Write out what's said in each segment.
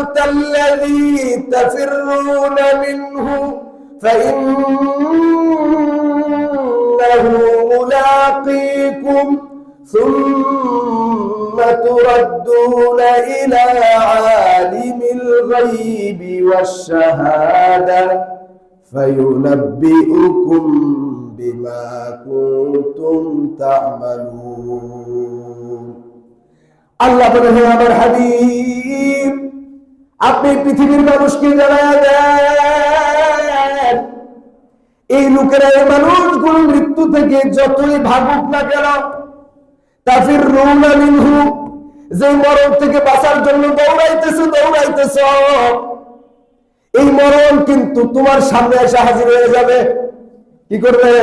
الموت الذي تفرون منه فإنه ملاقيكم ثم تردون إلى عالم الغيب والشهادة فينبئكم بما كنتم تعملون. الله بنهي أمر الحبيب আপনি পৃথিবীর মানুষকে জানায় দেন। এই লোকেরা, এই মানুষগুলো মৃত্যু থেকে যতই ভাবুক না কেন তাফির রুনা মিনহু যে মরণ থেকে বাঁচার জন্য দৌড়াইতেছে, দৌড়াইতেছ। এই মরণ কিন্তু তোমার সামনে এসে হাজির হয়ে যাবে। কি করবে?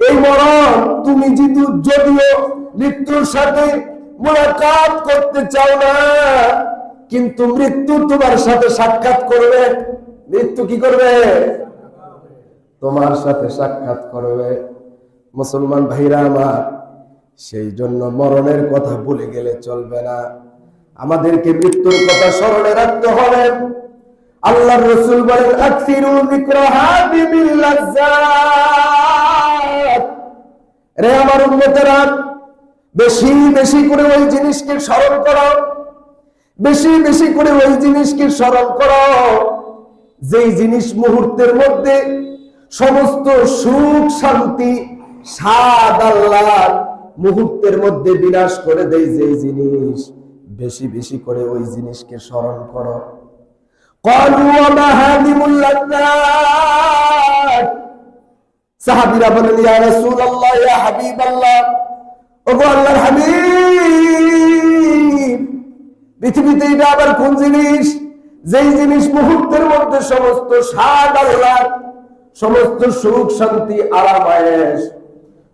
এই মরণ তুমি যদি যদিও মৃত্যুর সাথে মোলাকাত করতে চাও না কিন্তু মৃত্যু তোমার সাথে সাক্ষাৎ করবে। মৃত্যু কি করবে? তোমার সাথে সাক্ষাৎ করবে। মুসলমান ভাইরা আমার, সেই জন্য মরণের কথা ভুলে গেলে চলবে না। আমাদেরকে মৃত্যুর কথা স্মরণে রাখতে হবে। আল্লাহ রসুল বলেন রে আমার উম্মতেরা, বেশি বেশি করে ওই জিনিসকে স্মরণ করো। বেশি বেশি করে ওই জিনিসকে স্মরণ করো। যেই জিনিস মুহূর্তের মধ্যে সমস্ত সুখ, শান্তি সাদ আল্লাহ মুহূর্তের মধ্যে বিনাশ করে দেয় যে জিনিস। বেশি বেশি করে ওই জিনিসকে স্মরণ করো। সাহাবিরা বলেন, ইয়া আল্লাহ ইয়া আল্লাহর হাবিব পৃথিবীতে এটা আবার কোন জিনিস? যেই জিনিস মুহূর্তের মধ্যে সমস্ত সাদ আল্লাহ সমস্ত সুখ শান্তি আরাম আয়েস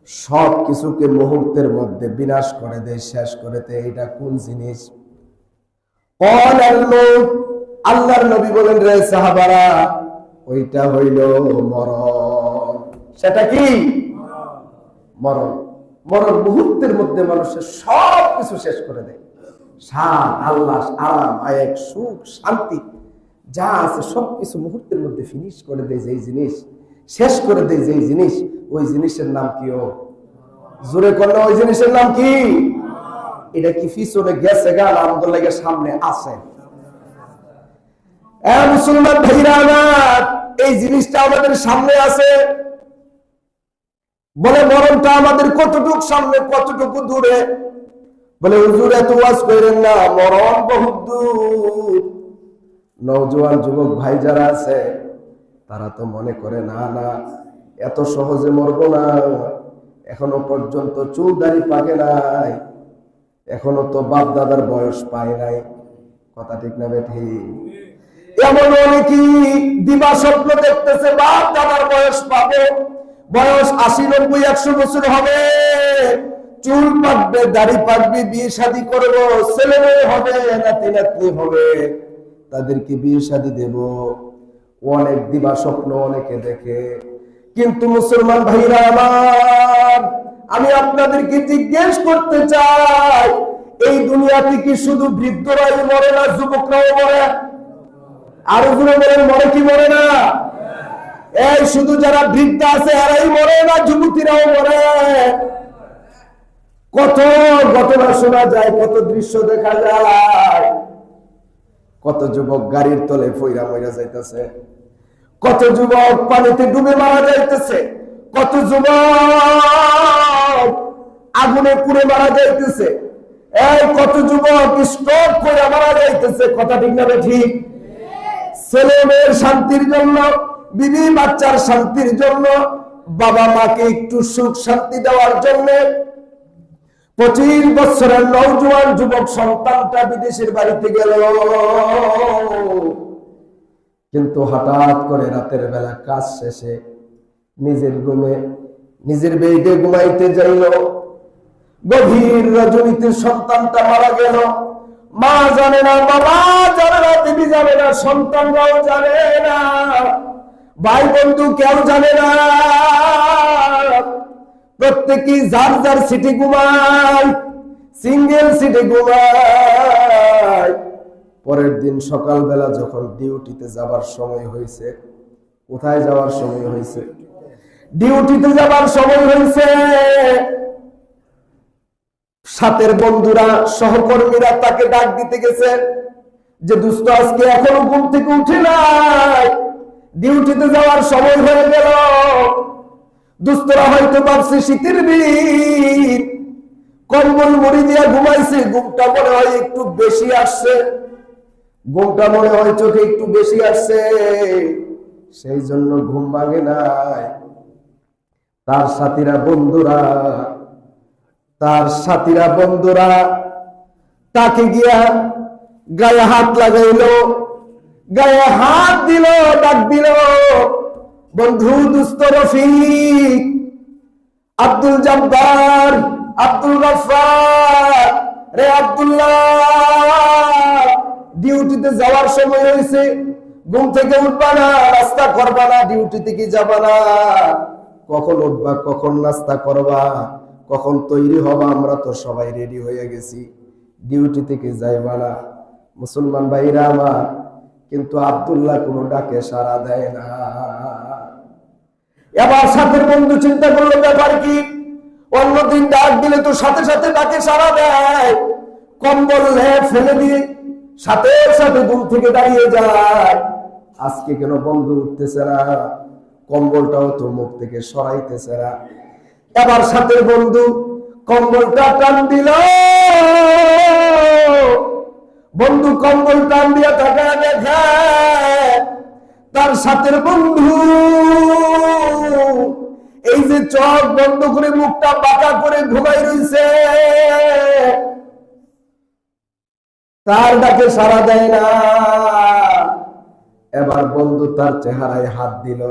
সব কিছুকে মুহূর্তের মধ্যে বিনাশ করে দেয়, শেষ করে দেয়। এটা কোন জিনিস? আল্লাহর নবী বলেন, রে সাহাবারা, ওইটা হইল মরণ। সেটা কি? মরণ। মরণ মুহূর্তের মধ্যে মানুষের সব কিছু শেষ করে দেয়। শান আল্লাহ আরাম আয়েক সুখ, শান্তি, যা আছে সব কিছু মুহূর্তের মধ্যে ফিনিশ করে দেয় যেই জিনিস, শেষ করে দেয় যেই জিনিস, ওই জিনিসের নাম কি ও? জোরে করলে ওই জিনিসের নাম কি? এটা কি পিছনে গেছে গা? আমাদের লাগে সামনে আছে। মুসলমান ভাইরা এই জিনিসটা আমাদের সামনে আছে। বলে মরণটা আমাদের কতটুক সামনে, কতটুকু দূরে? বলে, হুজুর, এত ওয়াজ করেন না, মরণ বহুত দূর। নওজোয়ান যুবক ভাই যারা আছে, তারা তো মনে করে, না না, এত সহজে মরবো না, এখনও পর্যন্ত চুল দাড়ি পাকে নাই, এখনও তো বাপ দাদার বয়স পায় নাই। কথা ঠিক না বেঠি এমন অনেকেই দিবা স্বপ্ন দেখতেছে বাপ দাদার বয়স পাবে, বয়স আশি, নব্বই, একশো বছর হবে। চুল পাকবে, দাড়ি পাকবে, বিয়ে শাদী করব, ছেলে মেয়ে হবে, নাতি নাতনি হবে, তাদেরকে বিয়ে শাদী দেব। অনেক দিবা স্বপ্ন অনেকে দেখে। কিন্তু মুসলমান ভাইরা আমার, আমি আপনাদেরকে জিজ্ঞেস করতে চাই, এই দুনিয়াতে কি শুধু বৃদ্ধরাই মরে না, যুবকরাও মরে? আরও গুলো বলেন, মরে কি মরে না? এই শুধু যারা বৃদ্ধ আছে, এরাই মরে না, যুবতীরাও মরে? কত ঘটনা শোনা যায়, কত দৃশ্য দেখা যায়। কত যুবক গাড়ির তলে ফইরা মইরা যাইতেছে। কত যুবক পানিতে ডুবে মারা যাইতেছে। কত যুবক আগুনে পুড়ে মারা যাইতেছে। এই কত যুবক স্টক করে মারা যাইতেছে, কথা ঠিক না ঠিক? ছেলে মেয়ের শান্তির জন্য, বিবি বাচ্চার শান্তির জন্য, বাবা মাকে একটু সুখ শান্তি দেওয়ার জন্য পঁচিশ বছরের নৌজওয়ান যুবক সন্তানটা বিদেশের বাড়িতে গেল। কিন্তু হঠাৎ করে রাতের বেলা কাজ শেষে নিজের রুমে নিজের বেডে ঘুমাইতে যাইল। গভীর রজনীতে সন্তানটা মারা গেল। মা জানে না, বাবা জানে না, দিদি জানে না, সন্তানরাও জানে না, ভাই বন্ধু কেউ জানে না। প্রত্যেকেই যার যার সিটি ঘুমায় সিঙ্গেল সিটি ঘুমায়। পরের দিন সকালবেলা যখন ডিউটিতে যাবার সময় হয়েছে, কোথায় যাওয়ার সময় হয়েছে? ডিউটিতে যাবার সময় হয়েছে। সাথের বন্ধুরা, সহকর্মীরা তাকে ডাক দিতে গেছে যে দুস্থ আজকে এখনও ঘুম থেকে উঠে নাই। ডিউটিতে যাওয়ার সময় হয়ে গেল। দুস্থরা হয়তো ভাবছে শীতের দিন কম্বল মুড়ি দিয়া ঘুমাইছে, ঘুমটা মনে হয় একটু বেশি আসছে। ঘুমটা মনে হয় চোখে একটু বেশি আসছে। সেই জন্য ঘুম ভাঙে নাই। তার সাথীরা, বন্ধুরা, তার সাথীরা, বন্ধুরা, তাকে গিয়া গায়ে হাত লাগাইলো, গায়ে হাত দিল, ডাক দিল। বন্ধু, দুস্থ রফিক, আব্দুল জব্বার, আব্দুল গফার রে আব্দুল্লাহ, ডিউটিতে যাওয়ার সময় হয়েছে। ঘুম থেকে উঠবা না, নাস্তা করবা না ডিউটি থেকে যাবা না? কখন উঠবা, কখন নাস্তা করবা, কখন তৈরি হবা, আমরা তো সবাই রেডি হয়ে গেছি। ডিউটি থেকে যাইবা না। মুসলমান ভাইরা আমার, কিন্তু আব্দুল্লাহ কোনো ডাকে সাড়া দেয় না। এবার সাথের বন্ধু চিন্তা করল ব্যাপার কি? অন্যদিন ডাক দিলে তো সাথে সাথে ডাকে সারা দেয়। কম্বল ফেলে দিয়ে সাথে সাথে দূর থেকে দাঁড়িয়ে যায়। আজকে কেন বন্ধু উঠতেছে না? কম্বলটাও তো মুখ থেকে সরাইতেছে না। এবার সাথে বন্ধু কম্বলটা টান দিল। বন্ধু কম্বল টান দিয়া তাকে দেখে তার সাথের বন্ধু এই যে চোখ বন্ধ করে মুখটা বাঁকা করে ঘুমাই রইছে। তার ডাকে সারা দেয় না। এবার বন্ধু তার চেহারায় হাত দিল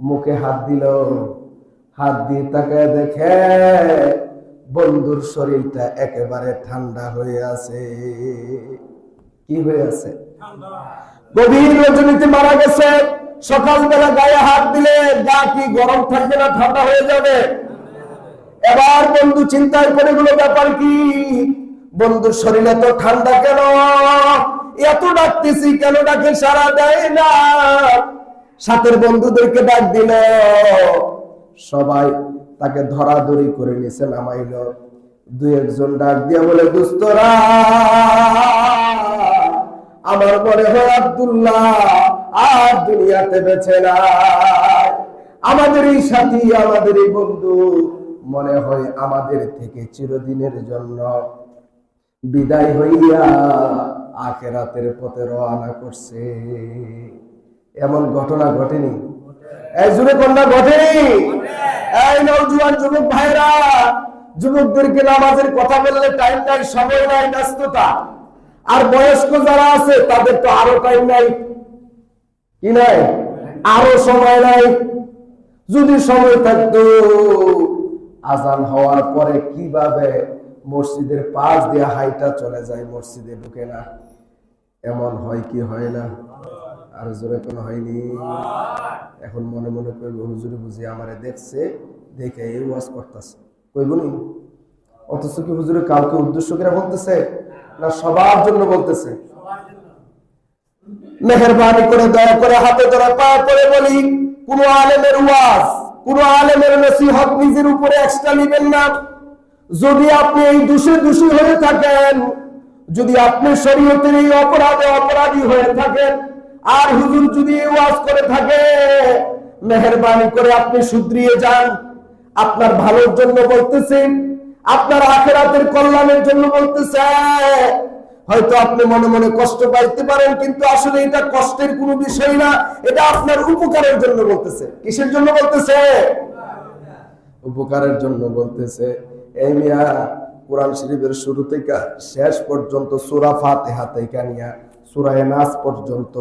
মুখে হাত দিল। হাত দিয়ে তাকে দেখে বন্ধুর শরীরটা একেবারে ঠান্ডা হয়ে আছে। কি হয়ে আছে? গভীর রজনীতে মারা গেছে। সকালবেলা গায়ে হাত দিলে গা কি গরম থাকবে না ঠান্ডা হয়ে যাবে? এবার বন্ধু চিন্তায় করে গুলো, ব্যাপার কি? বন্ধুর শরীরে তো ঠান্ডা কেন? এত ডাকতেছি কেন ডাকে সারা দেয় না? সাথের বন্ধুদেরকে ডাক দিল। সবাই তাকে ধরাধরি করে নিচে নামাইল। দুই একজন ডাক দিয়ে বলে, দুস্তরা, আমার মনে হয় আব্দুল্লাহ আর দুনিয়াতে বেছে না আমাদের এই সাথী, আমাদের এই বন্ধু মনে হয় আমাদের থেকে চিরদিনের জন্য বিদায় হইয়া আখেরাতের পথে রওনা করছে। এমন ঘটনা ঘটেনি? এই যুবক কন্যা, ঘটেনি? এই নওজোয়ান যুবক ভাইরা, যুবকদেরকে নামাজের কথা বললে টাইম নাই, সময় নাই, ব্যস্ততা। আর বয়স্ক যারা আছে, তাদের তো আরও টাইম নাই। কি নাই? আরও সময় নাই। যদি সময় থাকতো, আজান হওয়ার পরে কীভাবে মসজিদের পাশ দিয়ে হাইটা চলে যায়, মসজিদে ঢুকে না? এমন হয় কি হয় না? আর জোরে কোনো হয়নি। এখন মনে মনে করবে হুজুরে বুঝি আমারে দেখছে, দেখে এই ওয়াজ করতেছে। কইব নি? অথচ কি হুজুরে কাউকে উদ্দেশ্য করে বলতেছে? না, সবার জন্য বলতেছে। মেহরবানি করে, দয়া করে হাতে ধরে পা করে বলি, কোন আলেমের ওয়াজ, কোন আলেমের নসিহত নিজের উপরে এক্সট্রা নিবেন না। যদি আপনি এই দোষে দোষী হয়ে থাকেন, যদি আপনি শরীয়তের এই অপরাধে অপরাধী হয়ে থাকেন, আর হুজুর যদি ওয়াজ করে থাকে, মেহরবানি করে আপনি শুধরিয়ে যান। আপনার ভালোর জন্য বলতেছেন আপনার আখেরাতের কল্যাণের জন্য বলতেছে হয়তো আপনি মনে মনে কষ্ট পাইতে পারেন, কিন্তু আসলে এটা কষ্টের কোনো বিষয় না। এটা আপনার উপকারের জন্য বলতেছে। কিসের জন্য বলতেছে? উপকারের জন্য বলতেছে, এই মিয়া, কোরআন শরীফের শুরু থেকে শেষ পর্যন্ত সুরা ফাতেহা থেকে নিয়া সুরায় নাস পর্যন্ত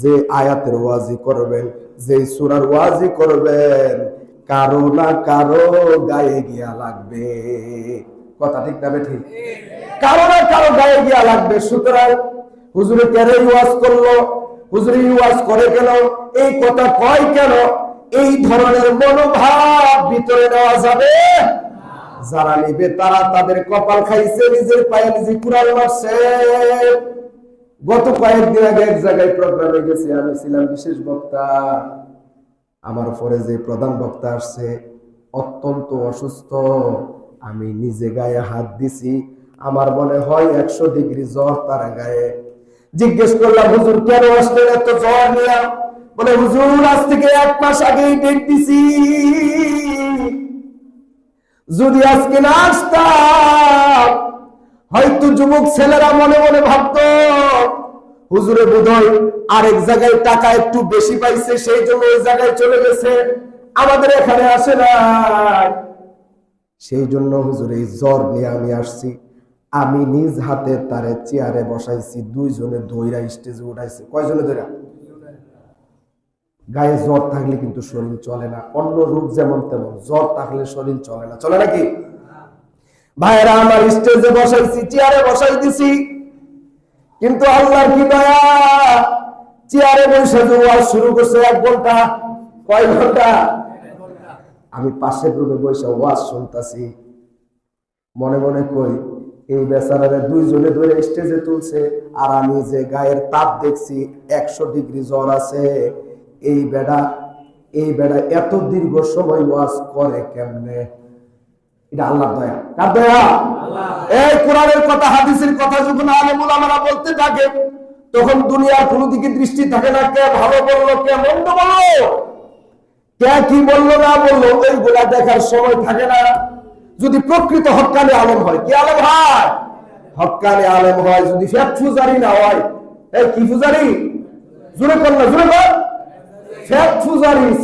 যে আয়াতের ওয়াজি করবেন যে সুরার ওয়াজি করবেন, কারও না কারও গায়ে গিয়া লাগবে। কথা ঠিক না ঠিক কারও না কারও গায়ে গিয়া লাগবে। সুতরাং হুজুরে কেন ওয়াজ করল? হুজুরে ওয়াজ করে কেন? এই কথা কয় কেন? এই ধরনের মনোভাব ভিতরে নেওয়া যাবে। যারা নিবে তারা তাদের কপাল খাইছে, নিজের পায়ে নিজে কুড়াল মারছে। গত কয়েকদিন আগে এক জায়গায় প্রোগ্রামে গেছি, আমি ছিলাম বিশেষ বক্তা। আমার পরে যে প্রধান বক্তা আসছে, অত্যন্ত অসুস্থ। আমি নিজে গায়ে হাত দিছি। আমার মনে হয় একশো ডিগ্রি জ্বর তার গায়ে। জিজ্ঞেস করলাম, হুজুর, কেন আসলেন এত জ্বর নিয়ে? বলে, হুজুর, আজ থেকে এক মাস আগেই ডেট দিছি। যদি আজকে না আসতাম, হয়তো যুবক ছেলেরা মনে মনে ভাবতো, হুজুরে বোধহয় আরেক জায়গায় টাকা একটু বেশি পাইছে, সেই জন্য ওই জায়গায় চলে গেছে। আমাদের এখানে আসে না সেই জন্য হুজুর, এই জ্বর নিয়ে আমি আসছি। আমি নিজ হাতে তারে চেয়ারে বসাইছি, দুইজনে ধৈরা স্টেজে উঠাইছি। কয়জনে ধৈরা গায়ে জ্বর থাকলে কিন্তু শরীর চলে না। অন্য রূপ যেমন তেমন, জ্বর থাকলে শরীর চলে না। চলে নাকি? ভাইরা আমার স্টেজে বসাইছি, চেয়ারে বসাই দিছি। কিন্তু আল্লাহর কি দয়া? চেয়ারে বসে যে ওয়াজ শুরু করছে এক ঘণ্টা, কয় ঘণ্টা? আমি পাশের রুমে বসে ওয়াজ শুনতাছি। মনে মনে কই এই বেচারারে দুইজনে ধরে স্টেজে তুলছে আর আমি যে গায়ের তাপ দেখছি একশো ডিগ্রি জ্বর আছে। এই বেড়া এই বেড়া এত দীর্ঘ সময় ওয়াজ করে কেমনে? এটা আল্লাহ দয়া। কার দয়া? এই কোরআনের কথা হাদিসের কথা যখন আলেমুল আমরা বলতে থাকে তখন দুনিয়ার কোনো দিকে দৃষ্টি থাকে না কে ভালো বলল কে মন্দ বলল? কে কি বলল, না বলল ওইগুলা দেখার সময় থাকে না। যদি প্রকৃত হকানে আলম হয়, কি আলম হয়? হকানে আলম হয়, যদি ফুজারি না হয়। এই কি ফুজারি? জুড়ে কর না জুড়ে কর।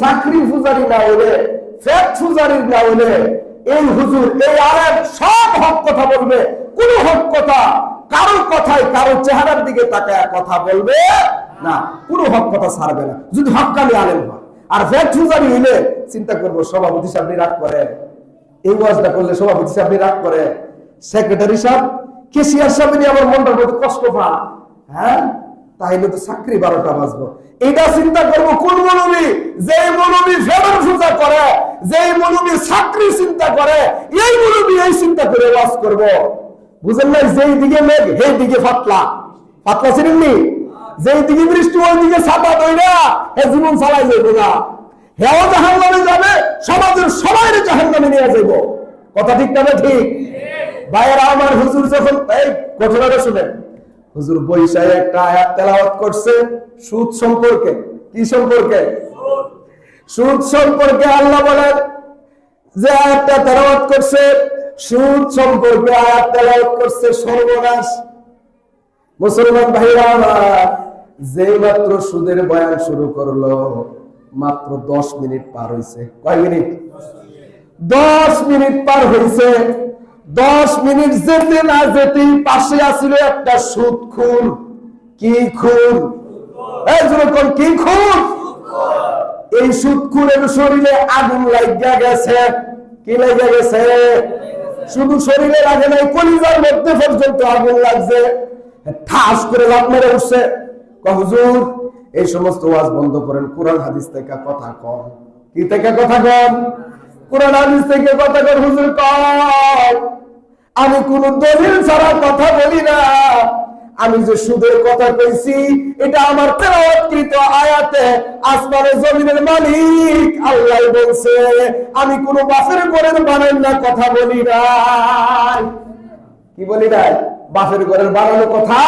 চাকরি না না হলে এই হুজুর, এই সব হক কথা বলবে। কোন হক কথা, কারোর কথায় চেহারার দিকে কথা বলবে না। হক কথা ছাড়বে না। যদি আলেম হয়। আর ফ্যাট ফুজারি হইলে চিন্তা করব, সভাপতি সাহেব রাগ করে। এই ওয়াজটা করলে সভাপতি সাহেব রাগ করে। সেক্রেটারি সাহেব কেসিয়ার সাহেব নিয়ে আমার মনটার মধ্যে কষ্ট পা হ্যাঁ? তাইলে তো চাকরি বারোটা বাজবো। এটা চিন্তা করব, কোন মনবী যে মনবী ফেরন পূজা করে যে মনবী চাকরি চিন্তা করে, এই মনবী এই চিন্তা করে ওয়াজ করব। বুঝেন না? যেই দিকে মেঘ সেই দিকে ফাতলা। ফাতলা ছিলেননি যেই দিকে বৃষ্টি, ওই দিকে ছাতা দইরা হে জীবন চালাই যাইব না। হেও জাহান নামে যাবে, সমাজের সবাই জাহান নামে নিয়ে যাইব। কথা ঠিক না ঠিক? ভাইয়েরা আমার হুজুর যখন এই ঘটনাটা শুনেন। হুজুর বৈশাখে একটা আয়াত তেলাওয়াত করছে, সুদ সম্পর্কে। কি সম্পর্কে? সুদ সম্পর্কে আল্লাহ বলেন, যে আয়াতটা তেলাওয়াত করছে, সুদ সম্পর্কে আয়াত তেলাওয়াত করছে সর্বনাশ। মুসলমান ভাইরা আমার যে মাত্র সুদের বয়ান শুরু করল, মাত্র দশ মিনিট পার হয়েছে কয় মিনিট? দশ মিনিট পার হয়েছে দশ মিনিট যেতে না যেতেই পাশে আসিল একটা সুদ খুন। কি খুন? যেরকম কি খুন? এই সুদ খুনের শরীরে আগুন লাগিয়া গেছে। কি লাগিয়া গেছে? শুধু শরীরে লাগে নাই, কলিজার মধ্যে পর্যন্ত আগুন লাগছে। ঠাস করে লাভ মেরে উঠছে। হুজুর, এই সমস্ত ওয়াজ বন্ধ করেন, কোরআন হাদিস থেকে কথা কন। কি থেকে কথা কন? কোরআন হাদিস থেকে কথা কন, হুজুর কন আমি কোন দলিল ছাড়া কথা বলি না। আমি যে সুদের কথা কইছি, এটা আমার তেলাওয়াতকৃত আয়াতে আসমানে জমিনের মালিক আল্লাহ বলছে, আমি কোন বাফের ঘরের বানান না, কথা বলি না কি বলি নাই? বাফের ঘরের বানানো কথা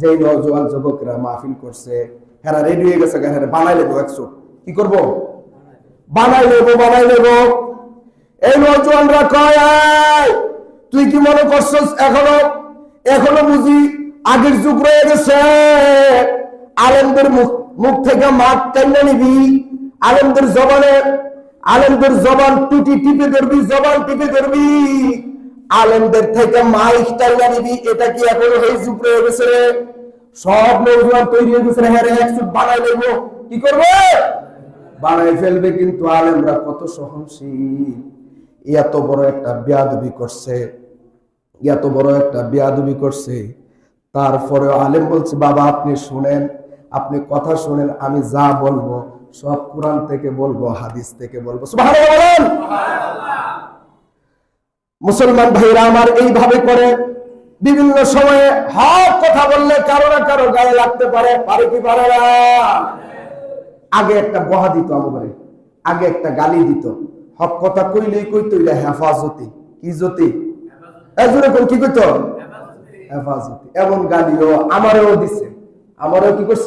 যেই নজওয়ান যুবকরা মাহফিল করছে, হেরা রেডি হয়ে গেছে হেরা বানাই লেবো একশো কি করব? বানাই লেবো বানাই লেবো। এই নজওয়ানরা কয় তুই কি মনে করছস এখনও? এখনও বুঝি আগের যুগ রয়ে গেছে। আলেমদের মুখ মুখ থেকে মাঠ টাইনা নিবি। আলেমদের জবানে, আলেমদের জবান টুটি টিপে ধরবি, জবান টিপে ধরবি। আলেমদের থেকে মাইক টাইনা নিবি, এটা কি এখনও যুগ রয়ে গেছে রে? সব নৌজওয়ান তৈরি হয়ে গেছে হ্যাঁ রে একশো বানাই নেব কি করবে? বানাই ফেলবে কিন্তু আলেমরা কত সহনশীল। এত বড় একটা বেয়াদবি করছে, এত বড় একটা বেয়াদবি করছে। তারপরে আলেম বলছে, বাবা, আপনি শুনেন, আপনি কথা শুনেন, আমি যা বলব, সব কোরআন থেকে বলব, হাদিস থেকে বলব। সুবহানাল্লাহ মুসলমান ভাইরা আমার এইভাবে করে, বিভিন্ন সময়ে হক কথা বললে কারও না কারও গায়ে লাগতে পারে পারে কি পারে না। আগে একটা বহা দিত আমাদের আগে একটা গালি দিত। হক কথা কইলেই কইতো এটা হেফাজতি। কি জ্যোতি? এজন্য কোন কি কইতো? হেফাজতি। এমন গালিও আমারও দিছে। আমারও কি করছ?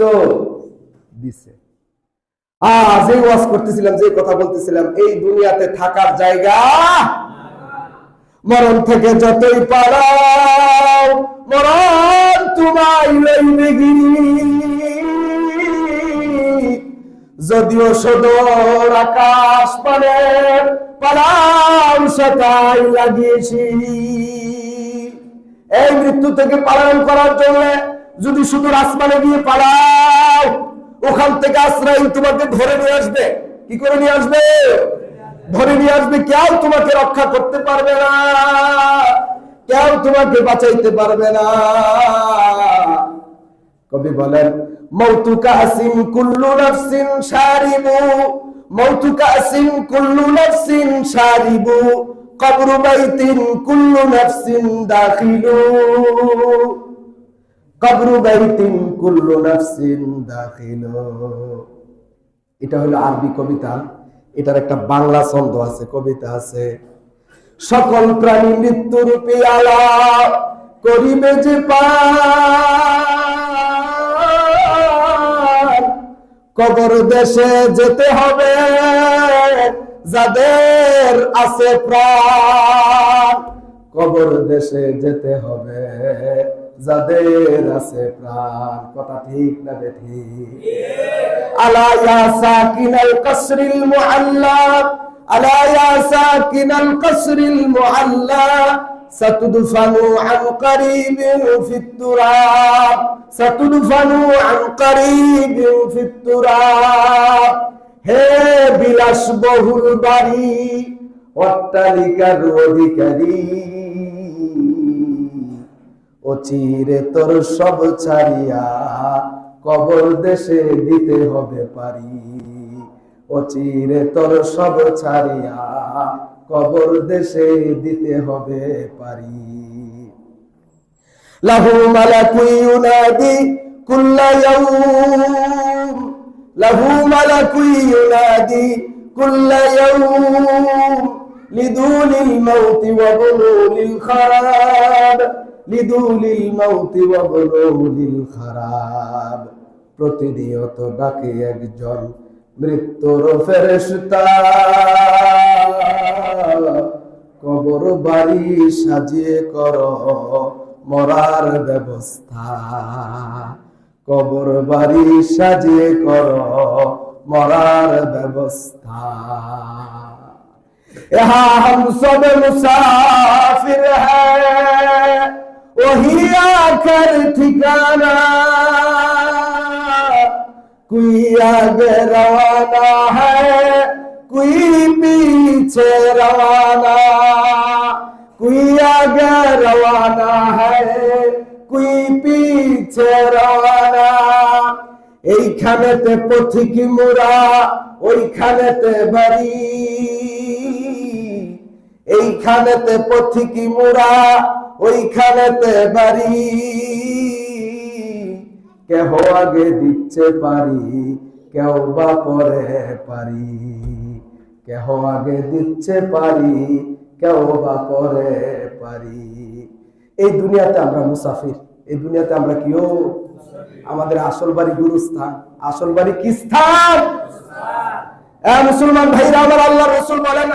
দিছে। আজ যে ওয়াজ করতেছিলাম, যে কথা বলতেছিলাম, এই দুনিয়াতে থাকার জায়গা মরণ থেকে যতই পালাও, মরণ তোমায় লইবে যদিও সদর আকাশ পানে পালাও সেটাই লাগিয়েছি। এই মৃত্যু থেকে পালন করার জন্য যদি শুধু আসমানে গিয়ে পালাও, ওখান থেকে আশ্রয় তোমাকে ধরে নিয়ে আসবে। কি করে নিয়ে আসবে? ধরে নিয়ে আসবে, কেউ তোমাকে রক্ষা করতে পারবে না, কেউ তোমাকে বাঁচাইতে পারবে না। কবি বলেন কুল্লু সারিবু কুল্লু সারিবু কবরু বাইতিন কুল্লু দাখিলু। কবরু বাইতিন কুল্লু দাখিলু। এটা হলো আরবি কবিতা। এটার একটা বাংলা ছন্দ আছে, কবিতা আছে। সকল প্রাণী মৃত্যুর পেয়ালা করিবে যে কবর দেশে যেতে হবে, যাদের আছে প্রাণ। কবর দেশে যেতে হবে। যাদের আছে প্রাণ কথা ঠিক না বেঠিক ألا يا ساكن القصر المعلى ألا يا ساكن القصر المعلى ستدفن عن قريب في التراب ستدفن عن قريب في التراب হে বিলাস বহুল বাড়ি অট্টালিকার অধিকারী ও তোর সব ছাড়িয়া কবর দেশে দিতে হবে পারি। ও তোর সব ছাড়িয়া কবর দেশে দিতে হবে পারি। লাহু মালাকুন ইউনাদি কুল্লা ইয়াউম। লাহু মালাকুন ইউনাদি কুল্লা ইয়াউম। লিদুনিল মাউতি ওয়া বুনুলিল খারাব। প্রতিনিয়ত ডাকে একজন, মৃত্যুর ফেরেশতা। কবর বাড়ি সাজিয়ে কর, মরার ব্যবস্থা। কবর বাড়ি সাজিয়ে কর, মরার ব্যবস্থা। यहाँ हम सब मुसाफिर ওহি ঠিকানা কুইয়া আগে রওয়ানা হ্যায়, কুই পিছে রওয়ানা কুই আগে রওয়ানা হ্যায়, কুই পিছে রওয়ানা এইখানেতে পথিক মোরা, ওইখানেতে বাড়ি। এইখানেতে পথিকি মোরা ওইখানেতে বাড়ি। কেহ আগে দিচ্ছে পারি, কেউ বা পরে পারি। কেহ আগে দিচ্ছে পারি, কেউ বা পরে পারি। এই দুনিয়াতে আমরা মুসাফির, এই দুনিয়াতে আমরা কিও? আমাদের আসল বাড়ি গুরুস্থান। আসল বাড়ি কি স্থান? মুসলমান ভাইরা, আমার আল্লাহ রসুল বলেন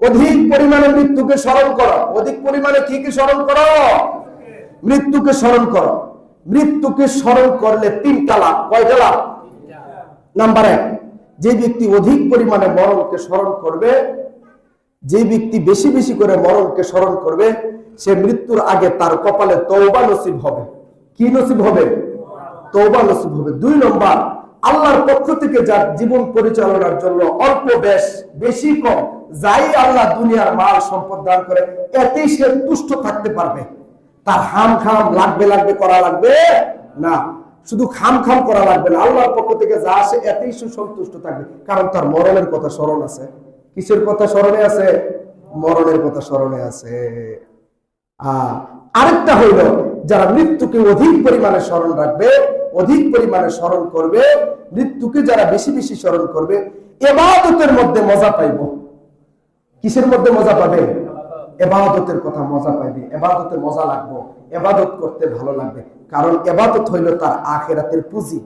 অধিক পরিমাণে মৃত্যুকে স্মরণ করো। অধিক পরিমাণে কি কি স্মরণ করো? মৃত্যুকে স্মরণ করো। মৃত্যুকে স্মরণ করলে তিনটা লাভ। কয়টা লাভ? নাম্বার এক, যে ব্যক্তি অধিক পরিমাণে মরণকে স্মরণ করবে, যে ব্যক্তি বেশি বেশি করে মরণকে স্মরণ করবে, সে মৃত্যুর আগে তার কপালে তৌবা নসিব হবে। কি নসিব হবে? তৌবা নসিব হবে। দুই নম্বর, আল্লাহর পক্ষ থেকে যার জীবন পরিচালনার জন্য অল্প বেশ, বেশি কম যাই আল্লাহ দুনিয়ার মাল সম্পদ দান করে, এতেই সে তুষ্ট থাকতে পারবে। তার হাম খাম লাগবে লাগবে, করা লাগবে না। শুধু খাম খাম করা লাগবে না, আল্লাহর পক্ষ থেকে যা আসে, এতেই সে সন্তুষ্ট থাকবে। কারণ তার মরণের কথা স্মরণ আছে। কিসের কথা স্মরণে আছে? মরণের কথা স্মরণে আছে। আরেকটা হইল, যারা মৃত্যুকে অধিক পরিমাণে স্মরণ রাখবে, অধিক পরিমাণে স্মরণ করবে, মৃত্যুকে যারা বেশি বেশি স্মরণ করবে, এবাদতের মধ্যে মজা পাইব। কিসের মধ্যে মজা পাবে? এবাদতের কথা মজা পাইবে। এবাদতে মজা লাগবে। এবাদত করতে ভালো লাগবে। কারণ এবাদত হইল তার আখেরাতের পুঁজি।